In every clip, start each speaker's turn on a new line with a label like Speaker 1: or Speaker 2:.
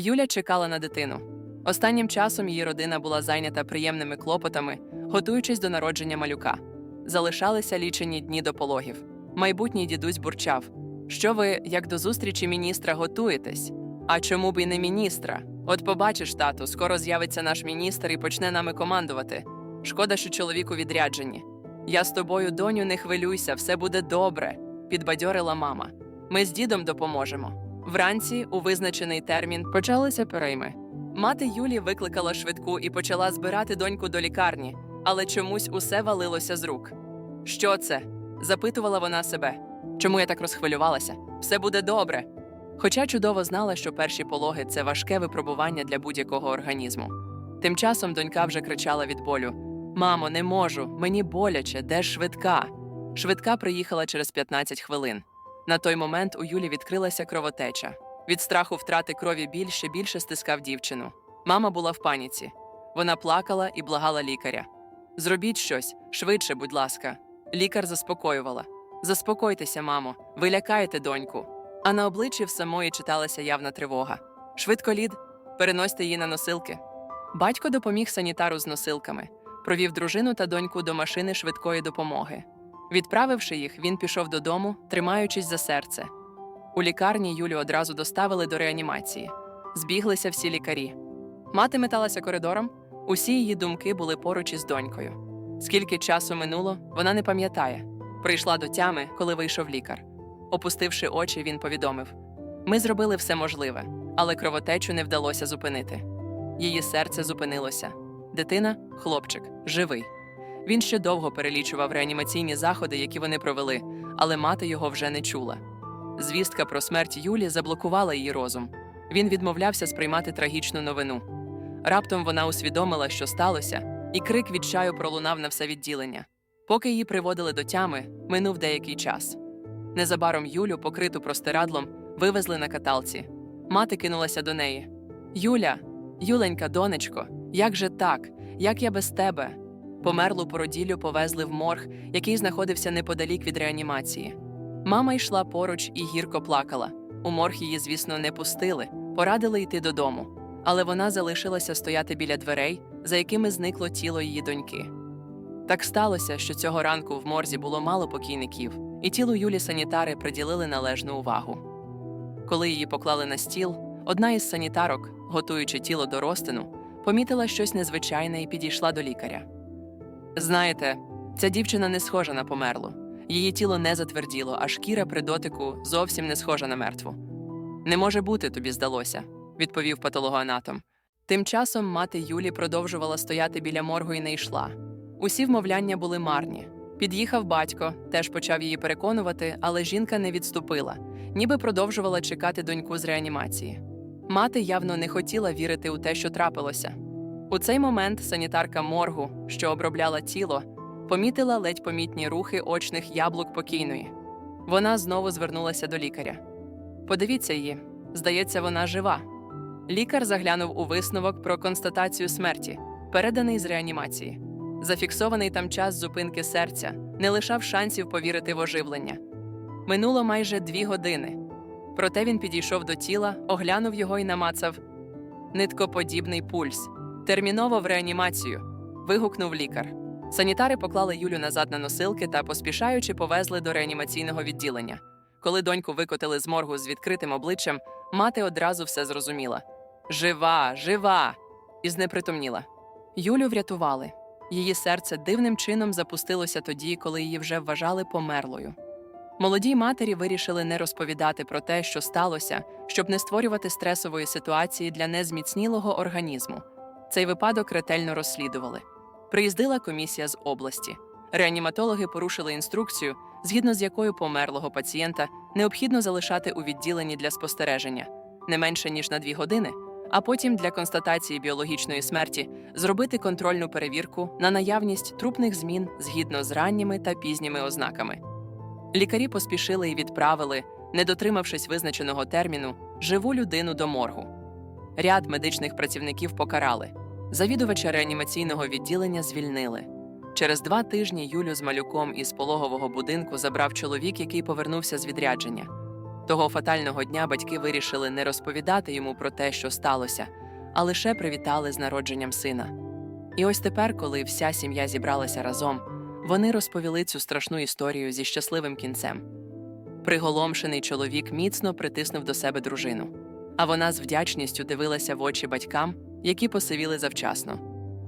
Speaker 1: Юля чекала на дитину. Останнім часом її родина була зайнята приємними клопотами, готуючись до народження малюка. Залишалися лічені дні до пологів. Майбутній дідусь бурчав: Що ви, як до зустрічі міністра, готуєтесь? А чому б і не міністра? От побачиш, тату, скоро з'явиться наш міністр і почне нами командувати. Шкода, що чоловік у відрядженні. Я з тобою, доню, не хвилюйся, все буде добре, підбадьорила мама. Ми з дідом допоможемо. Вранці, у визначений термін, почалися перейми. Мати Юлі викликала швидку і почала збирати доньку до лікарні, але чомусь усе валилося з рук. Що це? запитувала вона себе. Чому я так розхвилювалася? Все буде добре. Хоча чудово знала, що перші пологи це важке випробування для будь-якого організму. Тим часом донька вже кричала від болю: Мамо, не можу, мені боляче, де ж швидка? Швидка приїхала через 15 хвилин. На той момент у Юлі відкрилася кровотеча. Від страху втрати крові більше більше стискав дівчину. Мама була в паніці. Вона плакала і благала лікаря. Зробіть щось, швидше, будь ласка. Лікар заспокоювала. Заспокойтеся, мамо, ви лякаєте доньку. А на обличчі в самої читалася явна тривога. Швидко лід, переносьте її на носилки. Батько допоміг санітару з носилками, провів дружину та доньку до машини швидкої допомоги. Відправивши їх, він пішов додому, тримаючись за серце. У лікарні Юлю одразу доставили до реанімації. Збіглися всі лікарі. Мати металася коридором, усі її думки були поруч із донькою. Скільки часу минуло, вона не пам'ятає. Прийшла до тями, коли вийшов лікар. Опустивши очі, він повідомив: Ми зробили все можливе, але кровотечу не вдалося зупинити. Її серце зупинилося. Дитина, хлопчик, живий. Він ще довго перелічував реанімаційні заходи, які вони провели, але мати його вже не чула. Звістка про смерть Юлі заблокувала її розум. Він відмовлявся сприймати трагічну новину. Раптом вона усвідомила, що сталося, і крик відчаю пролунав на все відділення. Поки її приводили до тями, минув деякий час. Незабаром Юлю, покриту простирадлом, вивезли на каталці. Мати кинулася до неї. Юля, Юленька, донечко, як же так? Як я без тебе? Померлу породіллю повезли в морг, який знаходився неподалік від реанімації. Мама йшла поруч і гірко плакала. У морг її, звісно, не пустили, порадили йти додому. Але вона залишилася стояти біля дверей, за якими зникло тіло її доньки. Так сталося, що цього ранку в морзі було мало покійників, і тілу Юлі санітари приділили належну увагу. Коли її поклали на стіл, одна із санітарок, готуючи тіло до розтину, помітила щось незвичайне і підійшла до лікаря. Знаєте, ця дівчина не схожа на померлу. Її тіло не затверділо, а шкіра при дотику зовсім не схожа на мертву. Не може бути, тобі здалося, відповів патологоанатом. Тим часом мати Юлі продовжувала стояти біля моргу і не йшла. Усі вмовляння були марні. Під'їхав батько, теж почав її переконувати, але жінка не відступила, ніби продовжувала чекати доньку з реанімації. Мати явно не хотіла вірити у те, що трапилося. У цей момент санітарка моргу, що обробляла тіло, помітила ледь помітні рухи очних яблук покійної. Вона знову звернулася до лікаря. Подивіться її, здається, вона жива. Лікар заглянув у висновок про констатацію смерті, переданий з реанімації. Зафіксований там час зупинки серця не лишав шансів повірити в оживлення. Минуло майже дві години. Проте він підійшов до тіла, оглянув його і намацав ниткоподібний пульс. Терміново в реанімацію. вигукнув лікар. Санітари поклали Юлю назад на носилки та, поспішаючи, повезли до реанімаційного відділення. Коли доньку викотили з моргу з відкритим обличчям, мати одразу все зрозуміла: жива, жива! І знепритомніла. Юлю врятували. Її серце дивним чином запустилося тоді, коли її вже вважали померлою. Молодій матері вирішили не розповідати про те, що сталося, щоб не створювати стресової ситуації для незміцнілого організму. Цей випадок ретельно розслідували. Приїздила комісія з області. Реаніматологи порушили інструкцію, згідно з якою померлого пацієнта необхідно залишати у відділенні для спостереження не менше ніж на дві години, а потім для констатації біологічної смерті зробити контрольну перевірку на наявність трупних змін згідно з ранніми та пізніми ознаками. Лікарі поспішили і відправили, не дотримавшись визначеного терміну, живу людину до моргу. Ряд медичних працівників покарали. Завідувача реанімаційного відділення звільнили. Через два тижні Юлю з малюком із пологового будинку забрав чоловік, який повернувся з відрядження. Того фатального дня батьки вирішили не розповідати йому про те, що сталося, а лише привітали з народженням сина. І ось тепер, коли вся сім'я зібралася разом, вони розповіли цю страшну історію зі щасливим кінцем. Приголомшений чоловік міцно притиснув до себе дружину, а вона з вдячністю дивилася в очі батькам, які посивіли завчасно.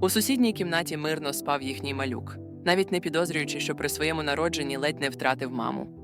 Speaker 1: У сусідній кімнаті мирно спав їхній малюк, навіть не підозрюючи, що при своєму народженні ледь не втратив маму.